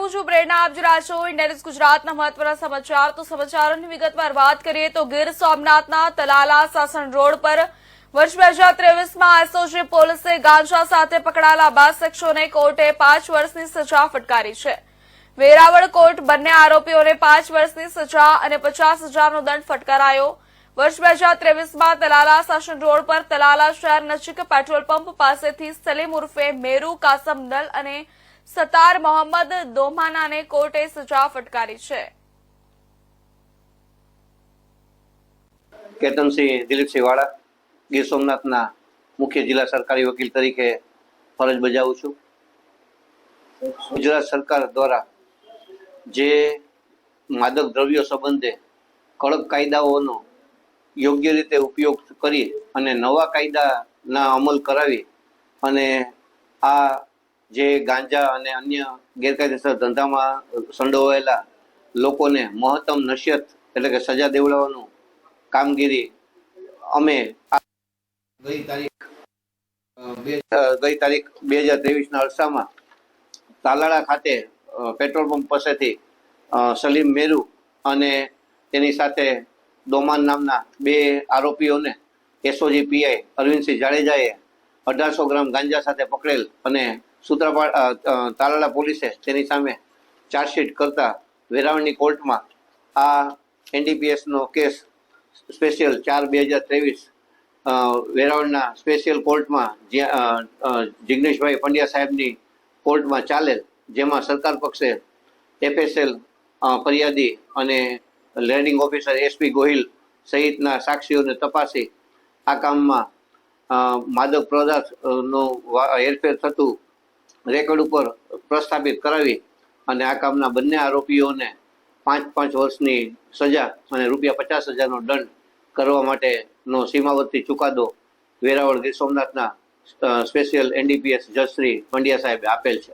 હું છું, પ્રેરણા આપ રહ્યા છો ઇન્ડિયા ન્યૂઝ ગુજરાતના મહત્વના સમાચાર. તો સમાચારોની વિગતવાર વાત કરીએ તો ગીર સોમનાથના તલાલા સાસણ રોડ પર વર્ષ બે હજાર ત્રેવીસમાં એસઓજી પોલીસે ગાંજા સાથે પકડાયેલા બાર શખ્સોને કોર્ટે પાંચ વર્ષની સજા અને પચાસ હજારનો દંડ ફટકારાયો. વર્ષ બે હજાર ત્રેવીસમાં તલાલા સાસણ રોડ પર તલાલા શહેર નજીક પેટ્રોલ પંપ પાસેથી સલીમ ઉર્ફે અને સતાર મોહમ્મદ દોમાનાને કોર્ટે સજા ફટકારી છે. કેતનસિંહ દિલીપસિંહ વાળા ગીર સોમનાથના મુખ્ય જિલ્લા સરકારી વકીલ તરીકે ફરજ બજાવું છું. ગુજરાત સરકાર દ્વારા જે માદક દ્રવ્યો સંબંધે કડક કાયદાઓનો યોગ્ય રીતે ઉપયોગ કરી અને નવા કાયદાના અમલ કરાવી અને આ જે ગાંજા અને અન્ય ગેરકાયદેસર ધંધામાં સંડોવાયેલા લોકોને મહત્તમ નશ્યત એટલે કે સજા દેવડાવવાનું કામગીરી અમે ગઈ તારીખ ગઈ તારીખ બે હજાર ત્રેવીસના અરસામાં તાલાળા ખાતે પેટ્રોલ પંપ પાસેથી સલીમ મેરુ અને તેની સાથે દોમાન નામના બે આરોપીઓને એસઓજી પીઆઈ અરવિંદસિંહ જાડેજાએ અઢારસો ગ્રામ ગાંજા સાથે પકડેલ અને સૂત્રાપાડ તાલાળા પોલીસે તેની સામે ચાર્જશીટ કરતા વેરાવળની કોર્ટમાં આ એનડીપીએસનો કેસ સ્પેશિયલ ચાર બે હજાર ત્રેવીસ વેરાવળના સ્પેશિયલ કોર્ટમાં જ્યાં જિગ્નેશભાઈ પંડ્યા સાહેબની કોર્ટમાં ચાલેલ, જેમાં સરકાર પક્ષે એફએસએલ ફરિયાદી અને લેન્ડિંગ ઓફિસર એસપી ગોહિલ સહિતના સાક્ષીઓને તપાસી આ કામમાં માદક પદાર્થનો વા- હેરફેર થતું રેકોર્ડ ઉપર પ્રસ્થાપિત કરાવી અને આ કામના બંને આરોપીઓને પાંચ પાંચ વર્ષની સજા અને રૂપિયા પચાસ હજારનો દંડ કરવા માટેનો સીમાવર્તી ચુકાદો વેરાવળ ગીર સોમનાથના સ્પેશિયલ એનડીપીએસ જજ શ્રી પંડ્યા સાહેબે આપેલ છે.